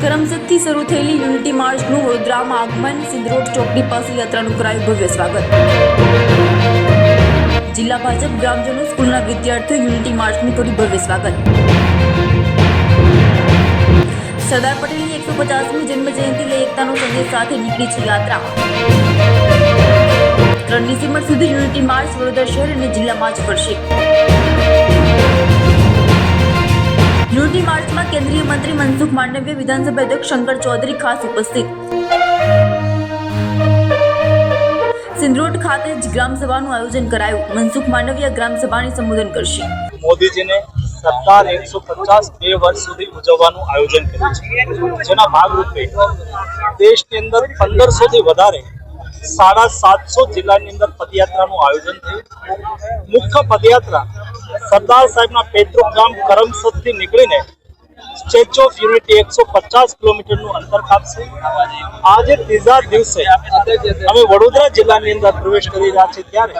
કરમસદથી શરૂ થયેલી યુનિટી માર્ચનું વડોદરામાં આગમન સિંદરોડ ચોકડી પાસે યાત્રાનું કરાયું ભવ્ય સ્વાગત. જિલ્લા ભાજપ ગ્રામજનો, સ્કૂલના વિદ્યાર્થીઓ યુનિટી માર્ચનું કર્યું ભવ્ય સ્વાગત. સરદાર પટેલની એકસો પચાસમી જન્મ જયંતિ લઈ એકતાનો સંદેશ સાથે નીકળી છે યાત્રા ત્રણ ડિસેમ્બર સુધી યુનિટી માર્ચ વડોદરા શહેર અને જિલ્લામાં જ ફરશે. મંત્રી મનસુખ માંડવીય, વિધાનસભા અધ્યક્ષ શંકર ચૌધરી ખાસ ઉપસ્થિત. સિંદરોડ ખાતે જ ગ્રામસભાનું આયોજન કરાયું. મનસુખ માંડવીય ગ્રામ સભાને સંબોધન કરશે. મોદીજીને સરકાર એકસો પચાસ બે વર્ષ સુધી ઉજવવાનું આયોજન કર્યું છે. જેના ભાગરૂપે દેશની અંદર પંદરસો થી વધારે સાડા સાતસો જિલ્લાની અંદર પદયાત્રાનું આયોજન થયું. મુખ્ય પદયાત્રા સરદાર સાહેબના પેતૃક ગામ કરમસદથી નીકળીને સ્ટેચ્યુ ઓફ યુનિટી એકસો પચાસ કિલોમીટરનું અંતર કાપશે આજે ત્રીજા દિવસે અમે વડોદરા જિલ્લાની અંદર પ્રવેશ કરી રહ્યા છીએ ત્યારે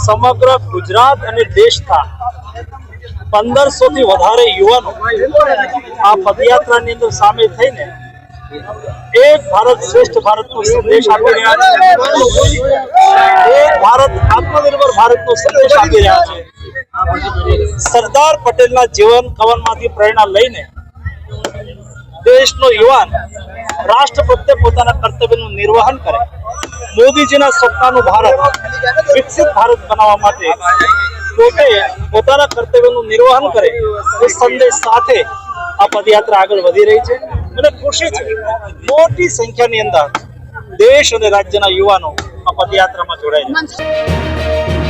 સમગ્ર ગુજરાત અને દેશના પંદરસો થી વધારે યુવાનો આ પદયાત્રાની અંદર સામેલ થઈને એક ભારત શ્રેષ્ઠ ભારતનો સંદેશ આપી રહ્યા છે. એક ભારત આત્મનિર્ભર ભારતનો સંદેશ આપી રહ્યા છે. સરદાર પટેલના જીવન કવનમાંથી પ્રેરણા લઈને દેશનો યુવાન રાષ્ટ્ર પ્રત્યે પોતાના કર્તવ્યનું નિર્વહન કરે. મોદીજીના સપનાનું ભારત વિકસિત ભારત બનાવવા માટે પોતે પોતાના કર્તવ્યનું નિર્વહન કરે એ સંદેશ સાથે આ પદયાત્રા આગળ વધી રહી છે મને ખુશી છે. મોટી સંખ્યાની અંદર દેશ અને રાજ્યના યુવાનો આ પદયાત્રામાં જોડાય છે.